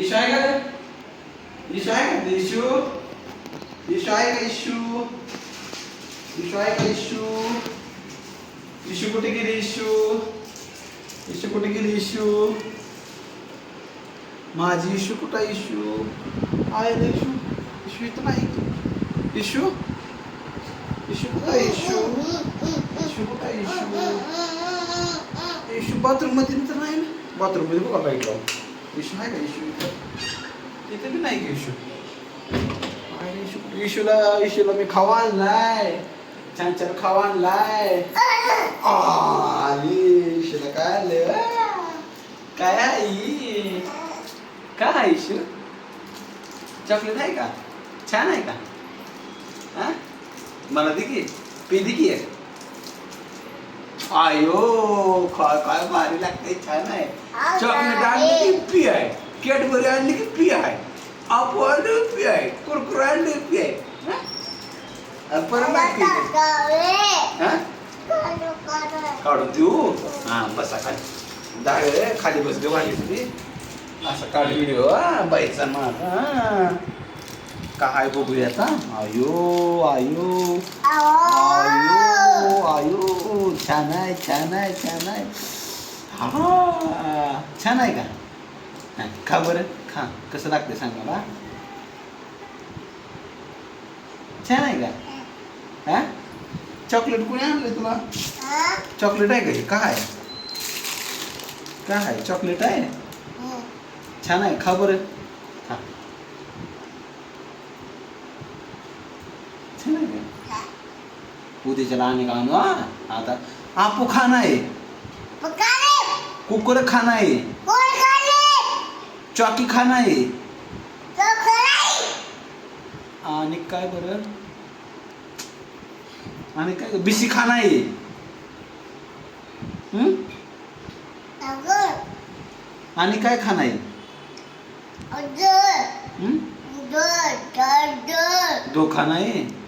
Issue आहे का रे? Issue आहे का? इशू इशू आहे का इशू इशू आहे का इशू इशू कुठे गेली इशू इशू कुठे गेली इशू माझी इशू कुठं इशू आहे ना इशू इशू इथं नाही. इशू इशू कुठं इशू इशू कुठं इशू इशू बाथरूममध्ये तर नाही ना? बाथरूममध्ये बघा लाइट लावून. इशू आहे का? इशू तिथे इथे बी नाही का इशू इशू इशूला इशूला मी खावा आणलाय. छान छान खावा आणलाय. आली. इशूला काय आलं काय आहे काय आहे इशू चॉकलेट आहे का? छान आहे का? मला दे की. पी दे की आहे आयो काय काय भारी लागते छान आहे. चॉकलेट आणली की पी आहे. कॅडबरी आणली की पी आहे. आपो आणली पी आहे. कुरकुरे आणली पी आहे. हा? परत. हा? काढून देऊ? हा बसा खाली. डाळ खाली बसली वाढली तुझी असं काढ व्हिडिओ बाईचा माझा. काय बघूया आता आयो आयो. आयो. छान आहे छान आहे छान आहे. हा छान आहे का? हा, खा बरं खा. कसं लागते सांग मला? छान आहे का? हा? चॉकलेट कोणी आणलं तुला? चॉकलेट आहे का हे? काय काय आहे? चॉकलेट आहे? छान आहे खा बरं खा छान आहे का उद्याच्याला आणि का आणू हा? आता. आपू खाना आहे. कुकर खाना आहे. चॉकी खाना आहे. आणि काय बरं? आणि काय? बिसी खाना आहे. हं? आणि काय खाना आहे? हं? दो खाना आहे?